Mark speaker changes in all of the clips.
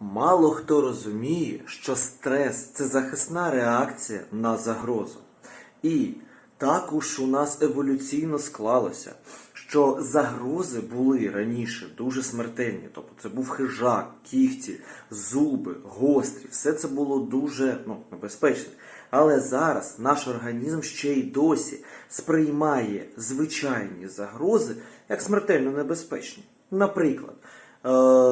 Speaker 1: Мало хто розуміє, що стрес це захисна реакція на загрозу. І також у нас еволюційно склалося, що загрози були раніше дуже смертельні. Тобто це був хижак, кігті, зуби, гострі. Все це було дуже ну, небезпечно. Але зараз наш організм ще й досі сприймає звичайні загрози як смертельно небезпечні. Наприклад,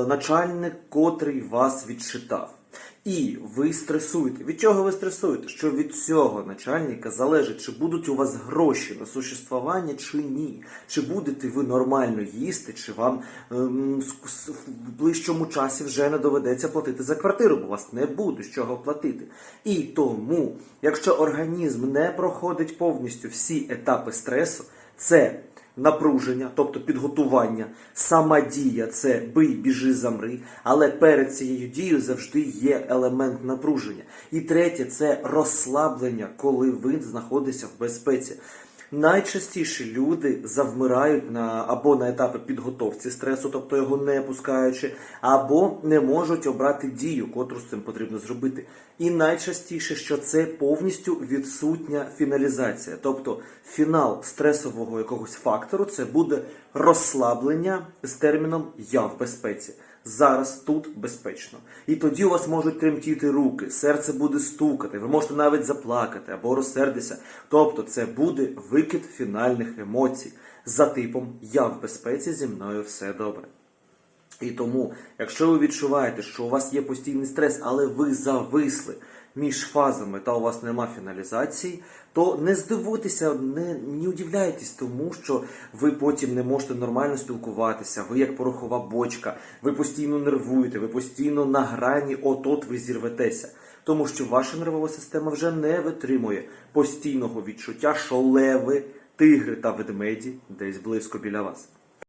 Speaker 1: начальник, котрий вас відчитав. І ви стресуєте. Від чого ви стресуєте? Що від цього начальника залежить, чи будуть у вас гроші на существування, чи ні. Чи будете ви нормально їсти, чи вам ем, в ближчому часі вже не доведеться платити за квартиру, бо у вас не буде з чого платити. І тому, якщо організм не проходить повністю всі етапи стресу, це напруження, тобто підготування, сама дія це бий, біжи, замри. Але перед цією дією завжди є елемент напруження. І третє це розслаблення, коли ви знаходитеся в безпеці. Найчастіше люди завмирають на або на етапі підготовці стресу, тобто його не пускаючи, або не можуть обрати дію, котру з цим потрібно зробити. І найчастіше, що це повністю відсутня фіналізація, тобто фінал стресового якогось фактору, це буде розслаблення з терміном Я в безпеці. Зараз тут безпечно. І тоді у вас можуть тремтіти руки, серце буде стукати, ви можете навіть заплакати або розсердитися. Тобто це буде викид фінальних емоцій за типом Я в безпеці зі мною все добре. І тому, якщо ви відчуваєте, що у вас є постійний стрес, але ви зависли між фазами та у вас нема фіналізації, то не здивуйтеся, не, не удивляйтесь тому, що ви потім не можете нормально спілкуватися, ви як порохова бочка, ви постійно нервуєте, ви постійно на грані, от-от ви зірветеся. Тому що ваша нервова система вже не витримує постійного відчуття, що леви, тигри та ведмеді десь близько біля вас.